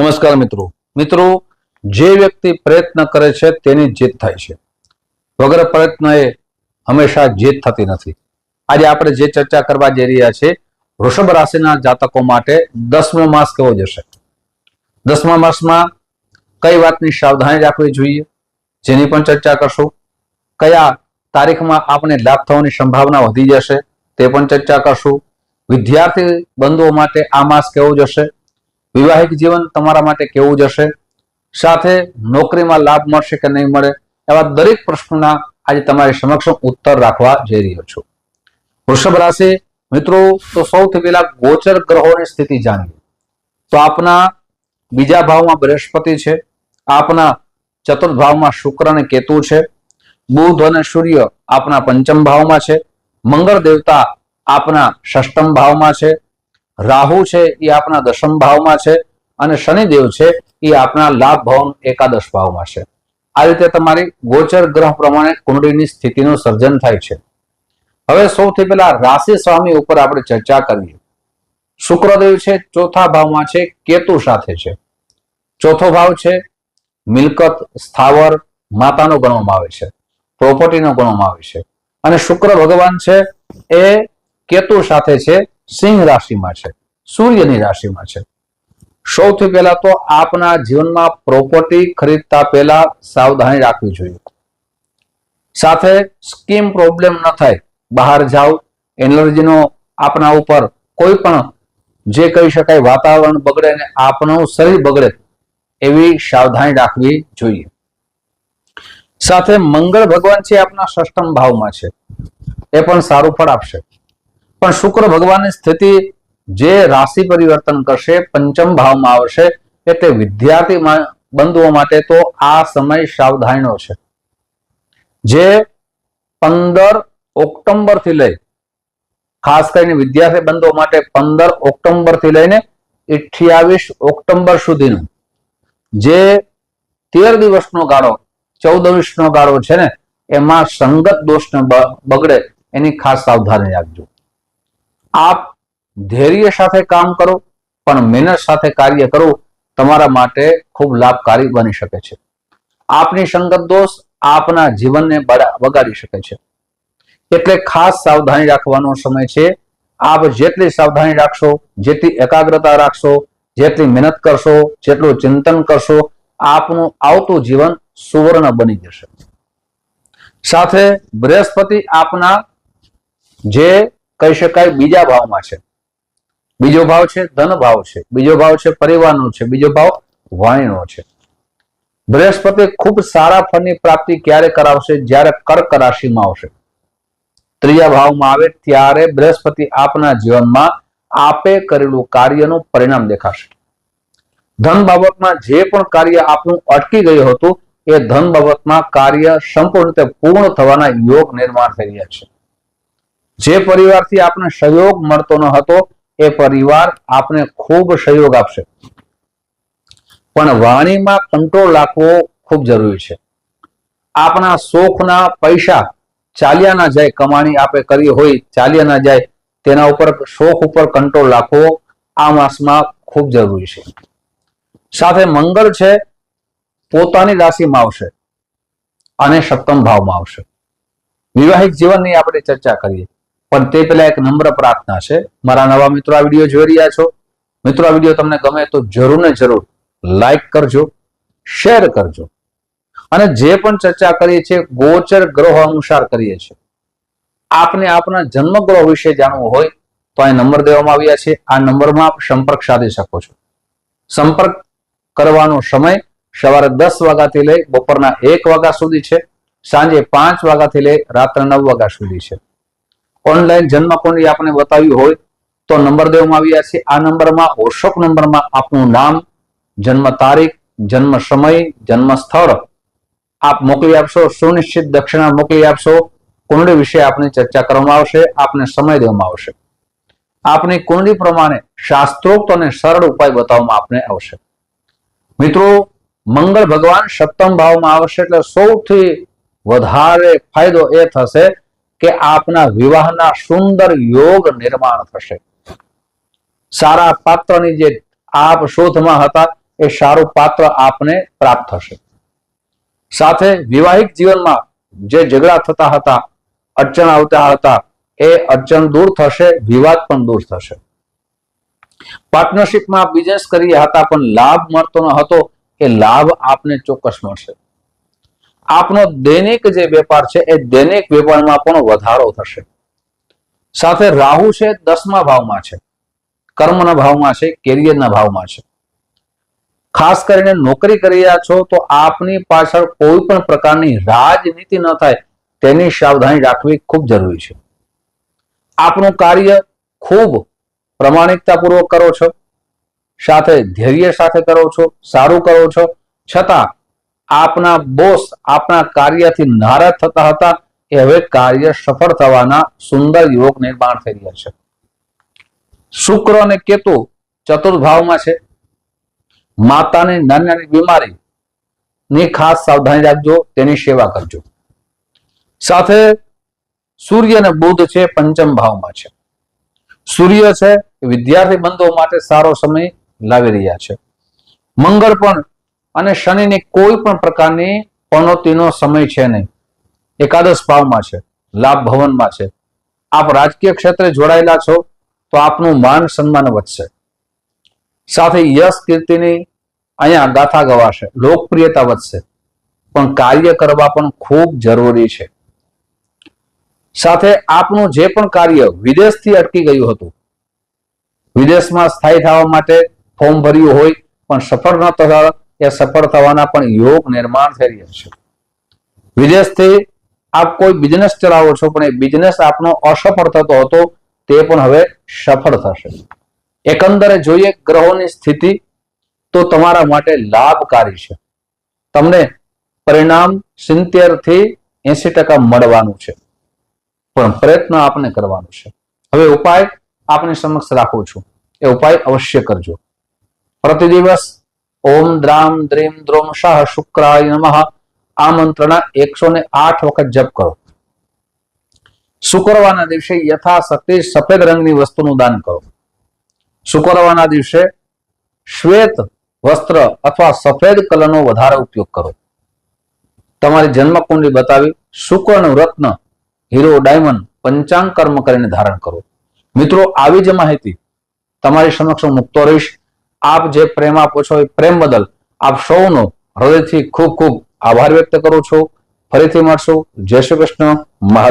નમસ્કાર મિત્રો. મિત્રો, જે વ્યક્તિ પ્રયત્ન કરે છે તેની જીત થાય છે. વગર પ્રયત્ન એ હંમેશા જીત થતી નથી. આજે આપણે જે ચર્ચા કરવા જઈ રહ્યા છે વૃષભ રાશિના જાતકો માટે દસમો માસ કેવો જશે? દસમા માસમાં કઈ વાતની સાવધાની રાખવી જોઈએ? જેની પણ ચર્ચા કરશું. કયા તારીખમાં આપણે લાભ થવાની સંભાવના વધી જશે તે પણ ચર્ચા કરશું. વિદ્યાર્થી બંધુઓ માટે આ માસ કેવો જશે? વિવાહિક જીવન તમારા માટે કેવું જશે સાથે નોકરીમાં લાભ મળશે કે નહીં મળે? એવા દરેક પ્રશ્નોના આજે તમારી સમક્ષ ઉત્તર રાખવા જઈ રહ્યો છું. વૃષભ રાશિ, મિત્રો, તો સૌથી પહેલા ગોચર ગ્રહોની સ્થિતિ જાણીએ. તો આપના બીજા ભાવમાં બૃહસ્પતિ છે, આપના ચતુર્થ ભાવમાં શુક્ર અને કેતુ છે, બુધ અને સૂર્ય આપના પંચમ ભાવમાં છે, મંગળ દેવતા આપના ષષ્ટમ ભાવમાં છે રાહુ છે એ આપના દશમ ભાવમાં છે અને શનિદેવ છે એ આપના લાભ ભાવ એકાદશ ભાવમાં છે. આ રીતે તમારી ગોચર ગ્રહ પ્રમાણે કુંડળીની સ્થિતિનું સર્જન થાય છે. હવે સૌથી પહેલા રાશિ સ્વામી ઉપર આપણે ચર્ચા કરીએ. શુક્રદેવ છે ચોથા ભાવમાં છે, કેતુ સાથે છે. ચોથો ભાવ છે, મિલકત, સ્થાવર, માતાનો ગણવામાં આવે છે, પ્રોપર્ટીનો ગણવામાં આવે છે. અને શુક્ર ભગવાન છે એ કેતુ સાથે છે સિંહ રાશિમાં છે, સૂર્યની રાશિમાં છે. સૌથી પહેલા તો આપના જીવનમાં પ્રોપર્ટી ખરીદતા પહેલા સાવધાની રાખવી જોઈએ. સાથે સ્કીમ પ્રોબ્લેમ ન થાય, બહાર જાઓ એનર્જીનો આપના ઉપર કોઈ પણ જે કહી શકાય વાતાવરણ બગડે ને આપનું શરીર બગડે, એવી સાવધાની રાખવી જોઈએ. સાથે મંગળ ભગવાન છે આપના સષ્ટમ ભાવમાં છે, એ પણ સારું ફળ આપશે. પણ શુક્ર ભગવાનની સ્થિતિ જે રાશિ પરિવર્તન કરશે, પંચમ ભાવમાં આવશે, એટલે વિદ્યાર્થી બંધુઓ માટે તો આ સમય સાવધાનીનો છે. જે પંદર ઓક્ટોબરથી લઈ, ખાસ કરીને વિદ્યાર્થી બંધુઓ માટે પંદર ઓક્ટોબરથી લઈને અઠ્યાવીસ ઓક્ટોબર સુધીનો, જે તેર દિવસનો ગાળો, ચૌદ નો ગાળો છે ને, એમાં સંગત દોષ બગડે, એની ખાસ સાવધાની રાખજો. આપ ધૈર્ય સાથે કામ કરો, પણ મહેનત સાથે કાર્ય કરવું તમારા માટે ખૂબ લાભકારી બની શકે છે. આપની સંગત દોષ આપના જીવનને બગાડી શકે છે. એટલે ખાસ સાવધાની રાખવાનો સમય છે. આપ જેટલી સાવધાની રાખશો, જેટલી એકાગ્રતા રાખશો, જેટલી મહેનત કરશો, જેટલું ચિંતન કરશો, આપનું આવતું જીવન સુવર્ણ બની જશે. સાથે બૃહસ્પતિ આપના જે કહી શકાય બીજા ભાવમાં છે. બીજો ભાવ છે ધન ભાવ છે. બીજો ભાવ છે પરિવારનો છે. બીજો ભાવ વાણીનો છે. બૃહસ્પતિ ખૂબ સારા ફળની પ્રાપ્તિ ક્યારે કરાવશે? જ્યારે કર્ક રાશિમાં આવશે. ત્રીજા ભાવમાં આવે ત્યારે બૃહસ્પતિ આપના જીવનમાં આપે કરેલું કાર્યનું પરિણામ દેખાશે. ધન બાબતમાં જે પણ કાર્ય આપનું અટકી ગયું હતું, એ ધન બાબતમાં કાર્ય સંપૂર્ણ રીતે પૂર્ણ થવાના યોગ નિર્માણ થઈ રહ્યા છે. જે પરિવારથી આપને સહયોગ મળતો ન હતો, એ પરિવાર આપને ખૂબ સહયોગ આપશે. પણ વાણીમાં કંટ્રોલ રાખવો ખૂબ જરૂરી છે. આપના શોખના પૈસા ચાલ્યા ના જાય, કમાણી આપે કરી હોય, ચાલ્યા ના જાય, તેના ઉપર શોખ ઉપર કંટ્રોલ રાખવો આ માસમાં ખૂબ જરૂરી છે. સાથે મંગળ છે, પોતાની રાશિમાં આવશે અને સપ્તમ ભાવમાં આવશે. વિવાહિક જીવનની આપણે ચર્ચા કરીએ. પણ તે પહેલા એક નમ્ર પ્રાર્થના છે. મારા નવા મિત્રો આ વીડિયો જોઈ રહ્યા છો. મિત્રો, આ વીડિયો તમને ગમે તો જરૂર ને જરૂર લાઈક કરજો શેર કરજો. અને જે પણ ચર્ચા કરીએ છીએ, ગોચર ગ્રહ અનુસાર કરીએ છીએ. આપને આપના જન્મગ્રહ વિશે જાણવું હોય, તો અહીં નંબર દેવામાં આવ્યા છે. આ નંબરમાં આપ સંપર્ક સાધી શકો છો. સંપર્ક કરવાનો સમય સવારે દસ વાગ્યાથી લઈ બપોરના એક વાગ્યા સુધી છે. સાંજે પાંચ વાગ્યાથી લઈ રાત્રે નવ વાગ્યા સુધી છે. ઓનલાઈન જન્મ કુંડળી આપણે બતાવ્યું હોય તો નંબર દેવામાં આવ્યા છે. આ નંબરમાં ઓશોક નંબરમાં આપનું નામ, જન્મ તારીખ, જન્મ સમય, જન્મ સ્થળ આપ મોકલી આપશો. સુનિશ્ચિત દક્ષિણા મોકલી આપશો. કુંડળી વિશે આપની ચર્ચા કરવામાં આવશે. આપને સમય દેવામાં આવશે. આપની કુંડળી પ્રમાણે શાસ્ત્રોક્ત અને સરળ ઉપાય બતાવવામાં આપને આવશે. મિત્રો, મંગળ ભગવાન સપ્તમ ભાવમાં આવશે એટલે સૌથી વધારે ફાયદો એ થશે કે આપના વિવાહના સુંદર યોગ નિર્માણ થશે. સારા પાત્રની જે આપ શોધમાં હતા, એ સારું પાત્ર આપને પ્રાપ્ત થશે. સાથે વિવાહિક જીવનમાં જે ઝઘડા થતા હતા, અડચણ આવતા હતા, એ અડચણ દૂર થશે, વિવાદ પણ દૂર થશે. પાર્ટનરશિપમાં બિઝનેસ કરી હતા, પણ લાભ મળતો ન હતો, એ લાભ આપને ચોક્કસ મળશે. આપનો દૈનિક જે વેપાર છે, એ દૈનિક વેપારમાં પણ વધારો થશે. સાથે રાહુ છે, દસમા ભાવમાં છે. કર્મના ભાવમાં છે, કેરિયરના ભાવમાં છે. ખાસ કરીને નોકરી કરી રહ્યા છો, તો આપની પાછળ કોઈ પણ પ્રકારની રાજનીતિ ન થાય, તેની સાવધાની રાખવી ખૂબ જરૂરી છે. આપનું કાર્ય ખૂબ પ્રમાણિકતાપૂર્વક કરો છો, સાથે ધૈર્ય સાથે કરો છો, સારું કરો છો. છતાં આપના બોસ આપના કાર્યથી નારાજ થતા હતા, એ હવે કાર્ય સફળ થવાના સુંદર યોગ નિર્માણ થઈ રહ્યા છે. શુક્ર અને કેતુ ચતુર્થ ભાવમાં છે. માતાની નાની નાની બીમારી ની ખાસ સાવધાની રાખજો, તેની સેવા કરજો. સાથે સૂર્ય અને બુધ છે, પંચમ ભાવમાં છે. સૂર્ય છે, વિદ્યાર્થી બંધો માટે સારો સમય લાવી રહ્યા છે. મંગળ પણ અને શનિની કોઈ પણ પ્રકારની પનોતીનો સમય છે નહીં. એકાદશ ભાવમાં છે, લાભ ભવનમાં છે. આપ રાજકીય ક્ષેત્રે જોડાયેલા છો, તો આપનું માન સન્માન વધશે. સાથે યશ કીર્તિની અહીંયા ગાથા ગવાશે, લોકપ્રિયતા વધશે. પણ કાર્ય કરવા પણ ખૂબ જરૂરી છે. સાથે આપનું જે પણ કાર્ય વિદેશથી અટકી ગયું હતું, વિદેશમાં સ્થાયી થવા માટે ફોર્મ ભર્યું હોય, પણ સફળ ન થતા એ સફળ થવાના પણ યોગ નિર્માણ થઈ રહ્યા છે. વિદેશથી આપ કોઈ બિઝનેસ ચલાવો છો, પણ એ બિઝનેસ આપનો અસફળ થતો હતો, તે પણ હવે સફળ થશે. એકંદરે જોઈએ ગ્રહોની સ્થિતિ તો તમારા માટે લાભકારી છે. તમને પરિણામ સિત્તેરથી એસી ટકા મળવાનું છે. પણ પ્રયત્ન આપને કરવાનો છે. હવે ઉપાય આપની સમક્ષ રાખું છું. એ ઉપાય અવશ્ય કરજો. પ્રતિ દિવસ ઓમ દ્રામ દ્રીમ દ્રોમ શાહ શુક્રાય નમઃ આ મંત્રના એકસો ને આઠ વખત જપ કરો શુક્રવારના દિવસે યથાશક્તિ સફેદ રંગની વસ્તુનું દાન કરો શુક્રવારના દિવસે શ્વેત વસ્ત્ર અથવા સફેદ કલરનો વધારે ઉપયોગ કરો તમારી જન્મ કુંડલી બતાવી શુક્રનું રત્ન, હીરો, ડાયમંડ, પંચાંગ કર્મ કરીને ધારણ કરો. મિત્રો, આવી જ માહિતી તમારી સમક્ષ હું મૂકતો રહીશ. આપ જે પ્રેમ આપો છો એ પ્રેમ બદલ આપ સૌનો હૃદયથી ખૂબ ખૂબ આભાર વ્યક્ત કરું છું. ફરીથી મળશું. જય શ્રી કૃષ્ણ. મહા